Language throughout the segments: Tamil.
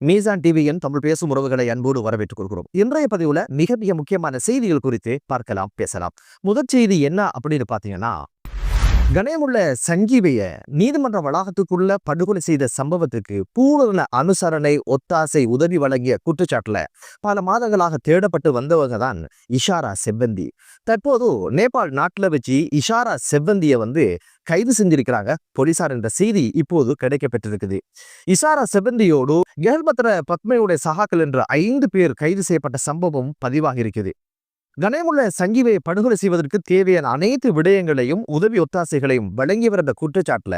மீசான் டிவியின் தமிழ் பேசும் உறவுகளை அன்போடு வரவேற்றுக் கொள்கிறோம். இன்றைய பதிவுல மிக மிக முக்கியமான செய்திகள் குறித்து பார்க்கலாம் பேசலாம். முதற் செய்தி என்ன அப்படின்னு பாத்தீங்கன்னா கணேமுள்ள சங்கீவைய நீதிமன்ற வளாகத்துக்குள்ள படுகொலை செய்த சம்பவத்துக்கு பூரண அனுசரணை ஒத்தாசை உதவி வழங்கிய குற்றச்சாட்டுல பல மாதங்களாக தேடப்பட்டு வந்தவங்க தான் இஷாரா செவ்வந்தி. தற்போது நேபாள் நாட்டுல வச்சு இஷாரா செவ்வந்திய வந்து கைது செஞ்சிருக்கிறாங்க. போலீசார் என்ற செய்தி இப்போது கிடைக்கப்பட்டிருக்குது இஷாரா செவந்தியோடு கேல்பத்திர பத்மையுடைய சகாக்கள் என்ற ஐந்து பேர் கைது செய்யப்பட்ட சம்பவம் பதிவாகி இருக்குது கணேமுள்ள சங்கீவை படுகொலை செய்வதற்கு தேவையான அனைத்து விடயங்களையும் உதவி ஒத்தாசைகளையும் வழங்கியவர் என்ற குற்றச்சாட்டுல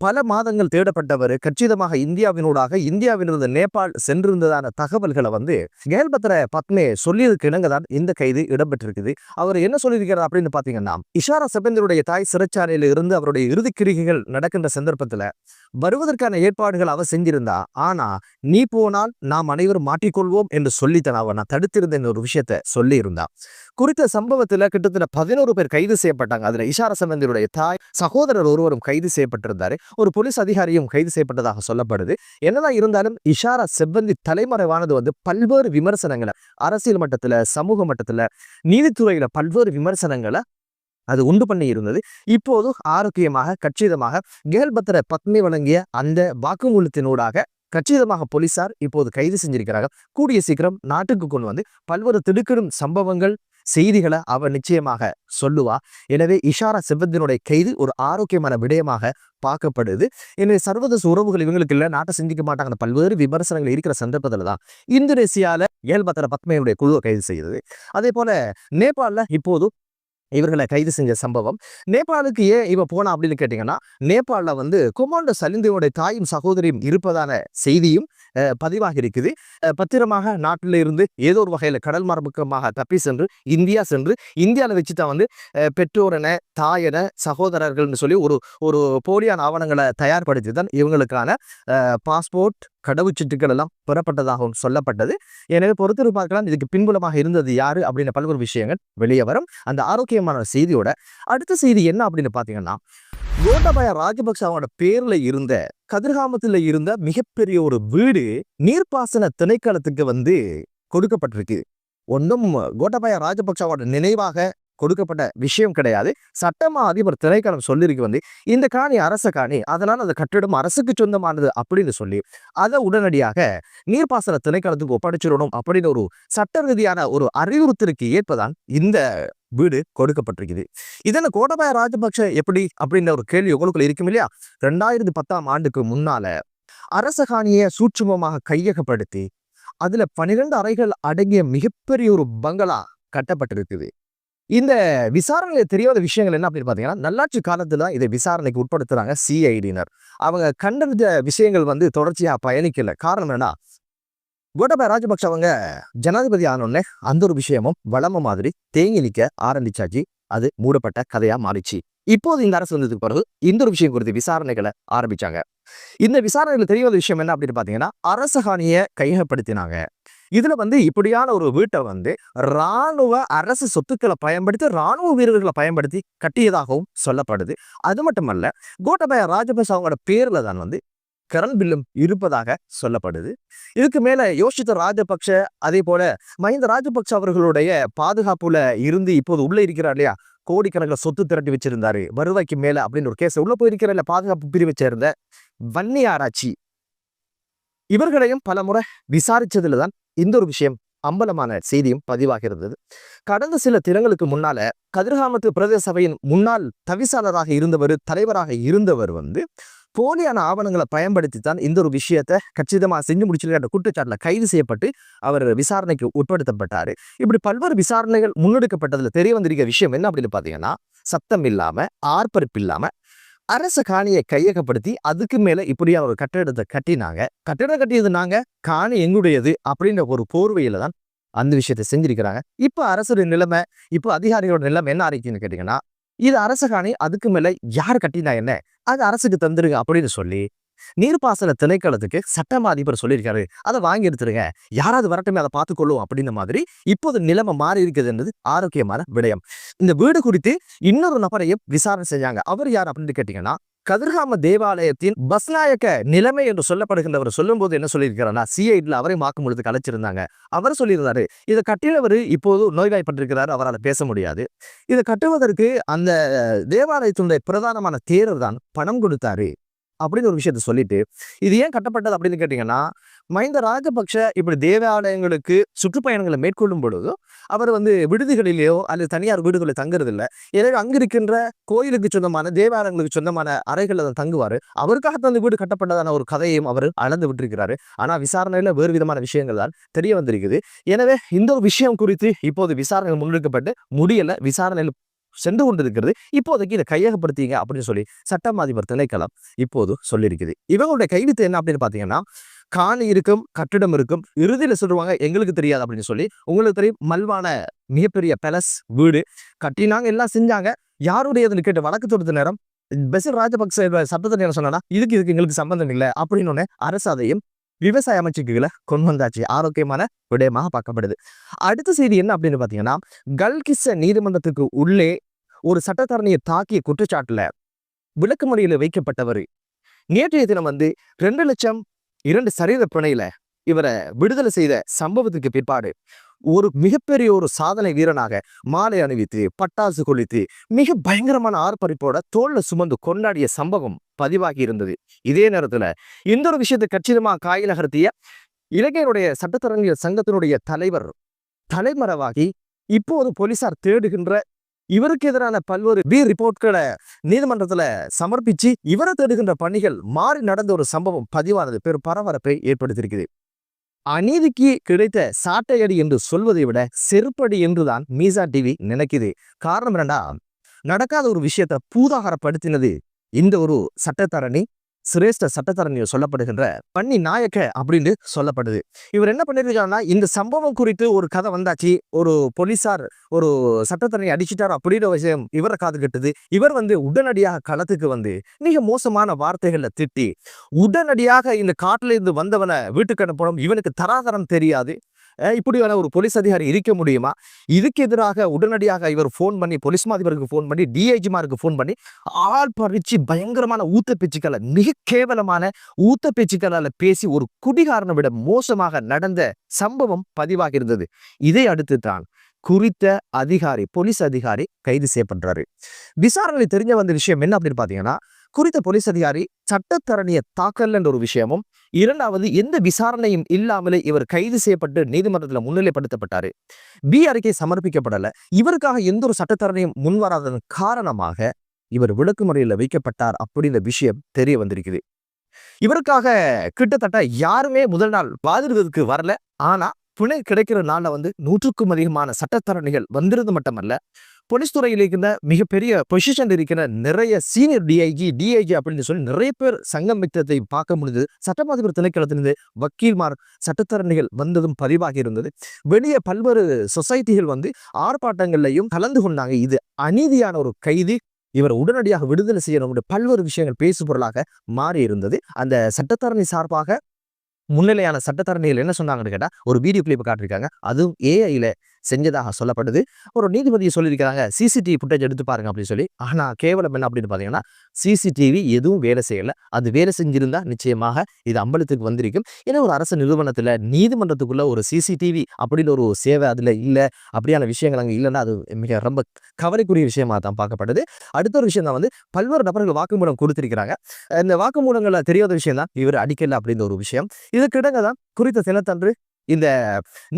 பல மாதங்கள் தேடப்பட்டவர் கச்சிதமாக இந்தியாவினூடாக இந்தியாவிலிருந்து நேபாள் சென்றிருந்ததான தகவல்களை வந்து கேல்பத்திர பத்மே சொல்லியதுக்கு இணங்க தான் இந்த கைது இடம்பெற்றிருக்குது. அவர் என்ன சொல்லியிருக்கிறார் அப்படின்னு பார்த்தீங்கன்னா இஷாரா செபந்தருடைய தாய் சிறைச்சாலையில் இருந்து அவருடைய இறுதிக்கிரிகைகள் நடக்கின்ற சந்தர்ப்பத்துல வருவதற்கான ஏற்பாடுகள் அவர் செஞ்சிருந்தா. ஆனா நீ போனால் நாம் அனைவரும் மாட்டிக்கொள்வோம் என்று சொல்லித்தான் அவன் நான் தடுத்திருந்தேன் ஒரு விஷயத்த சொல்லி இருந்தா குறித்த சம்பவத்துல கிட்டத்தட்ட பதினோரு பேர் கைது செய்யப்பட்டாங்க. அதுல இஷார சம்பந்தியுடைய தாய் சகோதரர் ஒருவரும் கைது செய்யப்பட்டிருந்தாரு. ஒரு போலீஸ் அதிகாரியும் கைது செய்யப்பட்டதாக சொல்லப்படுது. என்னதான் இருந்தாலும் இஷாரா செவ்வந்தி தலைமறைவானது வந்து பல்வேறு விமர்சனங்களை அரசியல் மட்டத்துல சமூக மட்டத்துல நீதித்துறையில பல்வேறு விமர்சனங்களை அது உண்டு பண்ணி இருந்தது. இப்போது ஆரோக்கியமாக கச்சிதமாக கேல்பத்திர பத்மி வழங்கிய அந்த வாக்குமூலத்தினூடாக கச்சிதமாக போலீசார் இப்போது கைது செஞ்சிருக்கிறார்கள். கூடிய சீக்கிரம் நாட்டுக்கு கொண்டு வந்து பல்வேறு திடுக்கிடும் சம்பவங்கள் செய்திகளை அவர் நிச்சயமாக சொல்லுவா எனவே இஷாரா செவ்வத்தினுடைய கைது ஒரு ஆரோக்கியமான விடயமாக பார்க்கப்படுது. எனவே சர்வதேச உறவுகள் இவங்களுக்கு இல்லை நாட்டை சிந்திக்க மாட்டாங்க. பல்வேறு விமர்சனங்கள் இருக்கிற சந்தர்ப்பத்தில் தான் இந்தோனேசியால ஏல்பத்திர பத்மையுடைய குழுவை கைது செய்தது. அதே போல நேபாளில் இப்போது இவர்களை கைது செஞ்ச சம்பவம். நேபாளுக்கு ஏன் இவ போனா அப்படின்னு கேட்டீங்கன்னா நேபாளில் வந்து கொமாண்டோ சலிந்தியோட தாயும் சகோதரியும் இருப்பதான செய்தியும் பதிவாக இருக்குது. பத்திரமாக நாட்டில் இருந்து ஏதோ ஒரு வகையில் கடல் மரபுக்கமாக தப்பி சென்று இந்தியா சென்று இந்தியாவில் வச்சு தான் வந்து பெற்றோரன தாயன தாயென சகோதரர்கள்னு சொல்லி ஒரு ஒரு போலியான ஆவணங்களை தயார்படுத்தி தான் இவங்களுக்கான பாஸ்போர்ட் கடவுச்சீட்டுகள் எல்லாம் பெறப்பட்டதாகவும் சொல்லப்பட்டது. எனவே பொறுத்திரு பார்க்கலாம் இதுக்கு பின்புலமாக இருந்தது யாரு அப்படின்னு பல்வேறு விஷயங்கள் வெளியே வரும். அந்த ஆரோக்கியமான செய்தியோட அடுத்த செய்தி என்ன அப்படின்னு பார்த்தீங்கன்னா கோட்டபாய ராஜபக்ச அவனோட பேர்ல இருந்த கதிர்காமத்துல இருந்த மிகப்பெரிய ஒரு வீடு நீர்ப்பாசன திணைக்களத்துக்கு வந்து கொடுக்கப்பட்டிருக்கு. ஒன்றும் கோட்டபாய ராஜபக்சாவோட நினைவாக கொடுக்கப்பட்ட விஷயம் கிடையாது. சட்டமா அதிபர் திரைக்களம் சொல்லியிருக்கு வந்து இந்த காணி அரச காணி அதனால அந்த கட்டிடம் அரசுக்கு சொந்தமானது அப்படின்னு சொல்லி அதை உடனடியாக நீர்ப்பாசன திணைக்களத்துக்கு ஒப்படைச்சிடணும் அப்படின்னு ஒரு சட்ட ரீதியான ஒரு அறிவுறுத்தலுக்கு ஏற்பதான் இந்த வீடு கொடுக்கப்பட்டிருக்குது. இதனை கோடபாய ராஜபக்ஷ எப்படி அப்படின்ற ஒரு கேள்வி உங்களுக்குள்ள இருக்கும் இல்லையா? ரெண்டாயிரத்தி பத்தாம் ஆண்டுக்கு முன்னால அரச காணியை சூட்சுமமாக கையகப்படுத்தி அதுல பனிரெண்டு அறைகள் அடங்கிய மிகப்பெரிய ஒரு பங்களா கட்டப்பட்டிருக்குது. இந்த விசாரணையில் தெரியாத விஷயங்கள் என்ன அப்படின்னு பார்த்தீங்கன்னா நல்லாட்சி காலத்துல இதை விசாரணைக்கு உட்படுத்துறாங்க சிஐடியினர் அவங்க கண்டறிந்த விஷயங்கள் வந்து தொடர்ச்சியா பயணிக்கல. காரணம் என்னன்னா கோட்டபாய ராஜபக்ஷ அவங்க ஜனாதிபதி ஆனோடனே அந்த ஒரு விஷயமும் வளம மாதிரி தேங்கி நிற்க ஆரம்பிச்சாச்சு. அது மூடப்பட்ட கதையா மாறிச்சு. இப்போது இந்த அரசு வந்ததுக்கு பிறகு இந்த ஒரு விஷயம் குறித்து விசாரணைகளை ஆரம்பிச்சாங்க. இந்த விசாரணைகள் தெரியாத விஷயம் என்ன அப்படின்னு பாத்தீங்கன்னா அரசகாணியை கையகப்படுத்தினாங்க. இதுல வந்து இப்படியான ஒரு வீட்டை வந்து ராணுவ அரசு சொத்துக்களை பயன்படுத்தி ராணுவ வீரர்களை பயன்படுத்தி கட்டியதாகவும் சொல்லப்படுது. அது மட்டுமல்ல கோட்டபாய ராஜபக்ச அவங்களோட பேர்ல தான் வந்து கரண்ட் பில்லும் இருப்பதாக சொல்லப்படுது. இதுக்கு மேல யோசித்த ராஜபக்ஷ அதே போல மஹிந்த ராஜபக்ஷ அவர்களுடைய பாதுகாப்புல இருந்து இப்போது உள்ள இருக்கிறார் இல்லையா? கோடிக்கணக்கில் சொத்து திரட்டி வச்சிருந்தாரு. வருவாய்க்கு மேல அப்படின்னு ஒரு கேஸ் உள்ள போயிருக்கிற இல்ல பாதுகாப்பு பிரிவை சேர்ந்த வன்னி ஆராய்ச்சி இவர்களையும் பல முறை விசாரிச்சதுல தான் இந்த ஒரு விஷயம் அம்பலமான செய்தியும் பதிவாக இருந்தது கடந்த சில தினங்களுக்கு முன்னால கதிர்காமத்து பிரதேச சபையின் முன்னாள் தவிசாளராக இருந்தவர் தலைவராக இருந்தவர் வந்து போலியான ஆவணங்களை பயன்படுத்தி தான் இந்த ஒரு விஷயத்தை கச்சிதமாக செஞ்சு முடிச்சிருக்கிற குற்றச்சாட்டில் கைது செய்யப்பட்டு அவர் விசாரணைக்கு உட்படுத்தப்பட்டார். இப்படி பல்வேறு விசாரணைகள் முன்னெடுக்கப்பட்டதில் தெரிய வந்திருக்க விஷயம் என்ன அப்படின்னு பார்த்தீங்கன்னா சத்தம் இல்லாமல் ஆர்ப்பரிப்பு இல்லாமல் அரச காணியை கையகப்படுத்தி அதுக்கு மேல இப்படியா ஒரு கட்டிடத்தை கட்டினாங்க. கட்டிடம் கட்டியது நாங்க காணி எங்களுடையது அப்படின்ற ஒரு போர்வையில தான் அந்த விஷயத்தை செஞ்சிருக்கிறாங்க. இப்ப அரசுடைய நிலைமை இப்ப அதிகாரிகளோட நிலைமை என்ன அறிக்கைன்னு கேட்டீங்கன்னா இது அரச காணி அதுக்கு மேல யார் கட்டினா என்ன? அது அரசுக்கு தந்துருங்க அப்படின்னு சொல்லி நீர்ப்பாசன திணைக்களத்துக்கு சட்டமா அதிபர் சொல்லியிருக்காரு. அதை வாங்கி எடுத்துருங்க. யாராவது வரட்டுமே அதை பார்த்துக்கொள்ளும் அப்படின்ற மாதிரி இப்போது நிலைமை மாறி இருக்குது என்பது ஆரோக்கியமான விடயம். இந்த வீடு குறித்து இன்னொரு நபரையும் விசாரணை செஞ்சாங்க. அவர் யார் அப்படின்னு கேட்டீங்கன்னா கதிர்காம தேவாலயத்தின் பஸ்நாயக்க நிலைமை என்று சொல்லப்படுகின்றவர் சொல்லும்போது என்ன சொல்லியிருக்கிறார்னா சிஐடியில் அவரை வாக்கு பொழுது கலைச்சிருந்தாங்க. அவர் சொல்லியிருந்தாரு இதை கட்டினவர் இப்போது நோய்வாய்ப்பட்டிருக்கிறார் அவரால் பேச முடியாது. இதை கட்டுவதற்கு அந்த தேவாலயத்தினுடைய பிரதானமான தேரர் தான் பணம் கொடுத்தாரு. அப்படின்னு ஒரு விஷயத்த சொல்லிட்டு இது ஏன் கட்டப்பட்டது அப்படின்னு கேட்டீங்கன்னா மஹிந்த ராஜபக்ஷ இப்படி தேவாலயங்களுக்கு சுற்றுப்பயணங்களை மேற்கொள்ளும் பொழுது அவர் வந்து விடுதிகளிலேயோ அல்லது தனியார் வீடுகளில் தங்குறது இல்லை எனவே அங்க இருக்கின்ற கோயிலுக்கு சொந்தமான தேவாலயங்களுக்கு சொந்தமான அறைகளில் தான் தங்குவார். அவருக்காக அந்த வீடு கட்டப்பட்டதான ஒரு கதையும் அவர் அளந்து விட்டிருக்கிறாரு. ஆனால் விசாரணையில் வேறு விதமான விஷயங்கள் தான் தெரிய வந்திருக்குது. எனவே இந்த ஒரு விஷயம் குறித்து இப்போது விசாரணைகள் முன்னெடுக்கப்பட்டு முடியலை. விசாரணையில் சென்று கொண்டிருக்கிறது. இப்போதைக்கு இதை கையகப்படுத்திங்க அப்படின்னு சொல்லி சட்டம் அதிபர் திணைக்களம் இப்போது சொல்லியிருக்குது. இவங்களுடைய கைவித்து என்ன அப்படின்னு பார்த்தீங்கன்னா காணி இருக்கும் கட்டிடம் இருக்கும் இறுதியில சொல்லுவாங்க எங்களுக்கு தெரியாது அப்படின்னு சொல்லி. உங்களுக்கு தெரியும் மல்வான மிகப்பெரிய பேலஸ் வீடு. கட்டினாங்க எல்லாம் செஞ்சாங்க. யாருடையதுன்னு கேட்டு வழக்கு தொடுத்த நேரம் பெசில் ராஜபக்ச சட்டத்தின் என்ன சொன்னா இதுக்கு இதுக்கு எங்களுக்கு சம்பந்தம் இல்லை அப்படின்னு உடனே அரசு அதையும் விவசாய அமைச்சுக்குகளை கொண்டு வந்தாச்சு. ஆரோக்கியமான விடயமாக பார்க்கப்படுது. அடுத்த செய்தி என்ன அப்படின்னு பார்த்தீங்கன்னா கல்கிஸ்ஸ நீதிமன்றத்துக்கு உள்ளே ஒரு சட்டத்தரணியை தாக்கிய குற்றச்சாட்டுல விளக்குமறியில வைக்கப்பட்டவர். நேற்றைய தினம் வந்து ரெண்டு லட்சம் இரண்டு சரீர பிணையில இவரை விடுதலை செய்த சம்பவத்துக்கு பிற்பாடு ஒரு மிகப்பெரிய ஒரு சாதனை வீரனாக மாலை அணிவித்து பட்டாசு கொளித்து மிக பயங்கரமான ஆர்ப்பரிப்போட தோல்ல சுமந்து கொண்டாடிய சம்பவம் பதிவாகி இருந்தது. இதே நேரத்துல இந்த ஒரு விஷயத்தை கச்சிதமா காயில் நகர்த்திய இலங்கையினுடைய சட்டத்தரணியர் சங்கத்தினுடைய தலைவர் தலைமறைவாகி இப்போது போலீசார் தேடுகின்ற இவருக்கு எதிரான பல்வேறு பி ரிப்போர்ட்களை நீதிமன்றத்துல சமர்ப்பிச்சு இவரை தேடுகின்ற பணிகள் மாறி நடந்த ஒரு சம்பவம் பதிவானது. பெரும் பரபரப்பை ஏற்படுத்தியிருக்குது. அநீதிக்கு கிடைத்த சாட்டையடி என்று சொல்வதை விட செருப்படி என்றுதான் மீசா டிவி நினைக்குது. காரணம் என்னடா? நடக்காத ஒரு விஷயத்தை பூதாகரப்படுத்தினது இந்த ஒரு சட்டத்தரணி சிரேஷ்ட சட்டத்தரணியில் சொல்லப்படுகின்ற பன்னி நாயக்க அப்படின்னு சொல்லப்படுது. இவர் என்ன பண்ணிருக்காருன்னா இந்த சம்பவம் குறித்து ஒரு கதை வந்தாச்சு. ஒரு போலீசார் ஒரு சட்டத்தரணி அடிச்சிட்டார் அப்படின்ற விஷயம் இவரை காது கட்டுது. இவர் வந்து உடனடியாக களத்துக்கு வந்து மிக மோசமான வார்த்தைகளை திட்டி உடனடியாக இந்த காட்டுல இருந்து வந்தவனை வீட்டுக்கு அனுப்பணும். இவனுக்கு தராதரம் தெரியாது. இப்படியான ஒரு போலீஸ் அதிகாரி இருக்க முடியுமா? இதுக்கு எதிராக உடனடியாக இவர் ஃபோன் பண்ணி போலீஸ் மாதிபருக்கு ஃபோன் பண்ணி டிஐஜிமாருக்கு ஃபோன் பண்ணி ஆள் பறிச்சு பயங்கரமான ஊத்த பேச்சுக்களை மிக கேவலமான ஊத்த பேச்சுக்களால் பேசி ஒரு குடிகாரனை விட மோசமாக நடந்த சம்பவம் பதிவாகி இருந்தது. இதை அடுத்து தான் குறித்த அதிகாரி போலீஸ் அதிகாரி கைது செய்யப்படுறாரு. விசாரணை தெரிஞ்ச வந்த விஷயம் என்ன அப்படின்னு பாத்தீங்கன்னா குறித்த போலீஸ் அதிகாரி சட்டத்தரணியை தாக்கல் என்ற ஒரு விஷயமும் இரண்டாவது எந்த விசாரணையும் இல்லாமலே இவர் கைது செய்யப்பட்டு நீதிமன்றத்தில் முன்னிலைப்படுத்தப்பட்டாரு. பி அறிக்கை சமர்ப்பிக்கப்படல. இவருக்காக எந்த ஒரு சட்டத்தரணையும் முன்வராததன் காரணமாக இவர் விளக்குமுறையில் வைக்கப்பட்டார் அப்படின்ற விஷயம் தெரிய வந்திருக்குது. இவருக்காக கிட்டத்தட்ட யாருமே முதல் நாள் வாதிடுவதற்கு வரல. ஆனா புனை கிடைக்கிற நாள்ல வந்து நூற்றுக்கும் அதிகமான சட்டத்தரணிகள் வந்திருந்து மட்டுமல்ல போலீஸ் துறையில் இருக்கிற மிகப்பெரிய பொசிஷன் இருக்கிற நிறைய சீனியர் டிஐஜி டிஐஜி அப்படின்னு சொல்லி நிறைய பேர் சங்கம் மித்தத்தை பார்க்க முடிந்தது சட்டமாதிபர் திணைக்களத்திலிருந்து வக்கீல்மார் சட்டத்தரணிகள் வந்ததும் பதிவாகி இருந்தது. வெளியே பல்வேறு சொசைட்டிகள் வந்து ஆர்ப்பாட்டங்கள்லையும் கலந்து கொண்டாங்க. இது அநீதியான ஒரு கைது இவர் உடனடியாக விடுதலை செய்யணும் பல்வேறு விஷயங்கள் பேசு பொருளாக மாறி இருந்தது. அந்த சட்டத்தரணி சார்பாக முன்னிலையான சட்டத்தரணிகள் என்ன சொன்னாங்கன்னு கேட்டா ஒரு வீடியோ கிளிப் காட்டிருக்காங்க அதுவும் ஏஐயில் செஞ்சதாக சொல்லப்படுது. ஒரு நீதிபதியை சொல்லியிருக்காங்க சிசிடிவி ஃபுட்டேஜ் எடுத்து பாருங்க அப்படின்னு சொல்லி. ஆனால் கேவலம் என்ன அப்படின்னு பார்த்தீங்கன்னா சிசிடிவி எதுவும் வேலை செய்யலை. அது வேலை செஞ்சிருந்தா நிச்சயமாக இது அம்பலத்துக்கு வந்திருக்கும். ஏன்னா ஒரு அரசு நிறுவனத்தில் நீதிமன்றத்துக்குள்ள ஒரு சிசிடிவி அப்படின்னு ஒரு சேவை அதில் இல்லை அப்படியான விஷயங்கள் அங்கே இல்லைன்னா அது மிக ரொம்ப கவலைக்குரிய விஷயமா தான் பார்க்கப்படுது அடுத்த ஒரு விஷயம் தான் வந்து பல்வேறு நபர்கள் வாக்குமூலம் கொடுத்திருக்கிறாங்க. இந்த வாக்குமூலங்களில் தெரியாத விஷயம் தான் இவர் அடிக்கல அப்படின்ற ஒரு விஷயம். இதுக்கிடங்க தான் குறித்த தினத்தன்று இந்த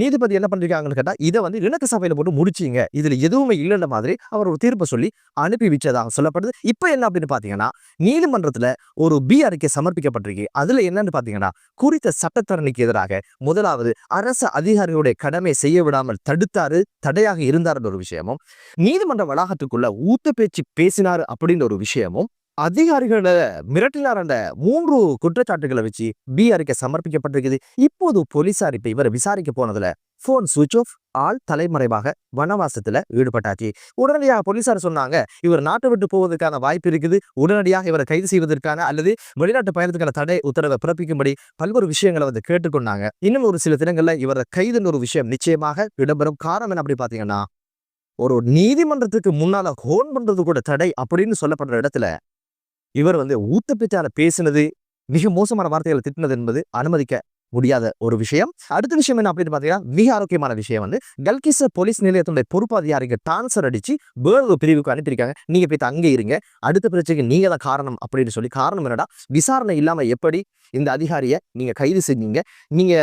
நீதிபதி என்ன பண்ணிருக்காங்கன்னு கேட்டால் இதை வந்து இணக்க சபையில் போட்டு முடிச்சிங்க. இதில் எதுவுமே இல்லைன்ற மாதிரி அவர் ஒரு தீர்ப்பை சொல்லி அனுப்பி வச்சதாக சொல்லப்படுது. இப்போ என்ன அப்படின்னு பார்த்தீங்கன்னா நீதிமன்றத்தில் ஒரு பி அறிக்கை சமர்ப்பிக்கப்பட்டிருக்கு. அதுல என்னன்னு பார்த்தீங்கன்னா குறித்த சட்டத்தரணிக்கு எதிராக முதலாவது அரசு அதிகாரிகளுடைய கடமை செய்ய விடாமல் தடுத்தாரு தடையாக இருந்தாருன்ற ஒரு விஷயமும் நீதிமன்ற வளாகத்துக்குள்ள ஊத்து பேச்சு பேசினாரு அப்படின்ற ஒரு விஷயமும் அதிகாரிகளை மிரட்டினார் அந்த மூன்று குற்றச்சாட்டுகளை வச்சு பி அறிக்கை சமர்ப்பிக்கப்பட்டிருக்குது. இப்போது போலீசார் இப்ப இவரை விசாரிக்க போனதுல போன் சுவிட்ச் ஆஃப் ஆள் தலைமறைவாக வனவாசத்துல ஈடுபட்டாச்சு. உடனடியாக போலீசார் சொன்னாங்க இவர் நாட்டை விட்டு போவதற்கான வாய்ப்பு இருக்குது. உடனடியாக இவரை கைது செய்வதற்கான அல்லது வெளிநாட்டு பயணத்துக்கான தடை உத்தரவை பிறப்பிக்கும்படி பல்வேறு விஷயங்களை வந்து கேட்டுக்கொண்டாங்க. இன்னும் ஒரு சில தினங்கள்ல இவரை கைதுன்னு ஒரு விஷயம் நிச்சயமாக இடம்பெறும் காரணம் என்ன அப்படி பாத்தீங்கன்னா ஒரு நீதிமன்றத்துக்கு முன்னால ஹோன் பண்றது கூட தடை அப்படின்னு சொல்லப்படுற இடத்துல இவர் வந்து ஊத்த பேச்சால பேசினது மிக மோசமான வார்த்தைகளை திட்டினது என்பது அனுமதிக்க முடியாத ஒரு விஷயம். அடுத்த விஷயம் என்ன அப்படின்னு பார்த்தீங்கன்னா மிக ஆரோக்கியமான விஷயம் வந்து கல்கிச போலீஸ் நிலையத்தினுடைய பொறுப்பு அதிகாரிங்க டான்சர் அடிச்சு வேறு பிரிவுக்கு அனுப்பியிருக்காங்க. நீங்க போய் அங்கே இருங்க. அடுத்த பிரச்சனைக்கு நீங்க தான் காரணம் அப்படின்னு சொல்லி காரணம் என்னடா விசாரணை இல்லாம எப்படி இந்த அதிகாரியை நீங்க கைது செஞ்சீங்க? நீங்க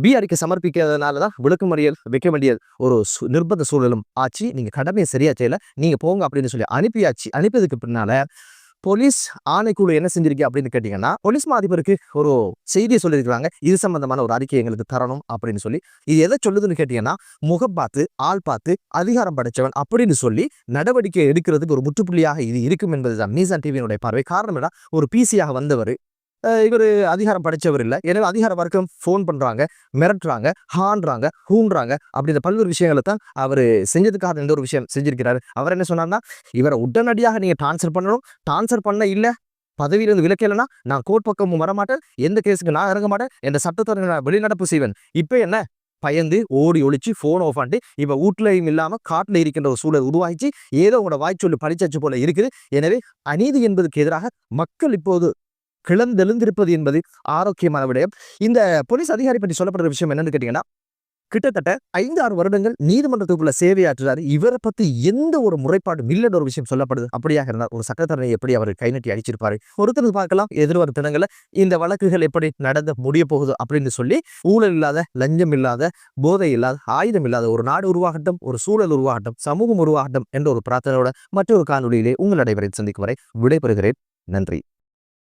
பி அறிக்கை சமர்ப்பிக்கிறதுனால தான் விளக்குமறியல் வைக்க வேண்டிய ஒரு சு- நிர்பந்த சூழலும் ஆச்சு. நீங்க கடமையை சரியா செய்யல. நீங்க போங்க அப்படின்னு சொல்லி அனுப்பியாச்சு. அனுப்பியதுக்கு பின்னால போலீஸ் ஆணைக்குழு என்ன செஞ்சிருக்கு அப்படின்னு கேட்டீங்கன்னா போலீஸ் மாதிபருக்கு ஒரு செய்தியை சொல்லியிருக்காங்க இது சம்பந்தமான ஒரு அறிக்கை எங்களுக்கு தரணும் அப்படின்னு சொல்லி. இது எதை சொல்லுதுன்னு கேட்டீங்கன்னா முகம் பார்த்து ஆள் பார்த்து அதிகாரம் படைச்சவன் அப்படின்னு சொல்லி நடவடிக்கை எடுக்கிறதுக்கு ஒரு முற்றுப்புள்ளியாக இது இருக்கும் என்பதுதான். மீசான் டிவியினுடைய பார்வை. காரணம் என்ன? ஒரு பிசியாக வந்தவர் இவர் அதிகாரம் படைச்சவர் இல்லை. எனவே அதிகார வர்க்கம் ஃபோன் பண்றாங்க மிரட்டுறாங்க ஹான்றாங்க ஹூன்றாங்க அப்படி இந்த பல்வேறு விஷயங்களை தான் அவர் செஞ்சதுக்காக இந்த ஒரு விஷயம் செஞ்சிருக்கிறாரு. அவர் என்ன சொன்னார்னா இவரை உடனடியாக நீங்க ட்ரான்ஸ்ஃபர் பண்ணணும். ட்ரான்ஸ்ஃபர் பண்ண இல்ல பதவியிலிருந்து விலக்கலைன்னா நான் கோர்ட் பக்கமும் வரமாட்டேன். எந்த கேஸுக்கு நான் இறங்க மாட்டேன். எந்த சட்டத்தை நான் வெளிநடப்பு செய்வேன். இப்போ என்ன? பயந்து ஓடி ஒழிச்சு ஃபோன் ஆஃப் ஆண்டு இப்போ வீட்லையும் இல்லாம காட்டுல இருக்கின்ற ஒரு சூழல் உருவாகிச்சு ஏதோ உங்களோட வாய்ச்சொல்லு பழிச்சாச்சு போல இருக்குது. எனவே அநீதி என்பதற்கு எதிராக மக்கள் இப்போது கிளந்தெழுந்திருப்பது என்பது ஆரோக்கியமான விடயம். இந்த போலீஸ் அதிகாரி பற்றி சொல்லப்படுற விஷயம் என்னன்னு கேட்டீங்கன்னா கிட்டத்தட்ட ஐந்து ஆறு வருடங்கள் நீதிமன்றத்துக்குள்ள சேவையாற்றுறாரு. இவரை பத்தி எந்த ஒரு முறைப்பாடும் இல்லைன்ற ஒரு விஷயம் சொல்லப்படுது. அப்படியாக இருந்தார் ஒரு சட்டத்தரணை எப்படி அவர் கைநட்டி அடிச்சிருப்பாரு ஒருத்தர் பார்க்கலாம். எதிர்வரும் தினங்களில் இந்த வழக்குகள் எப்படி நடந்து முடிய போகுது அப்படின்னு சொல்லி ஊழல் இல்லாத லஞ்சம் இல்லாத போதை இல்லாத ஆயுதம் இல்லாத ஒரு நாடு உருவாகட்டும் ஒரு சூழல் உருவாகட்டும் சமூகம் உருவாகட்டும் என்ற ஒரு பிரார்த்தனையோட மற்றொரு காணொலியிலே உங்கள் நடைபெறை சந்திக்கும் வரை விடைபெறுகிறேன். நன்றி.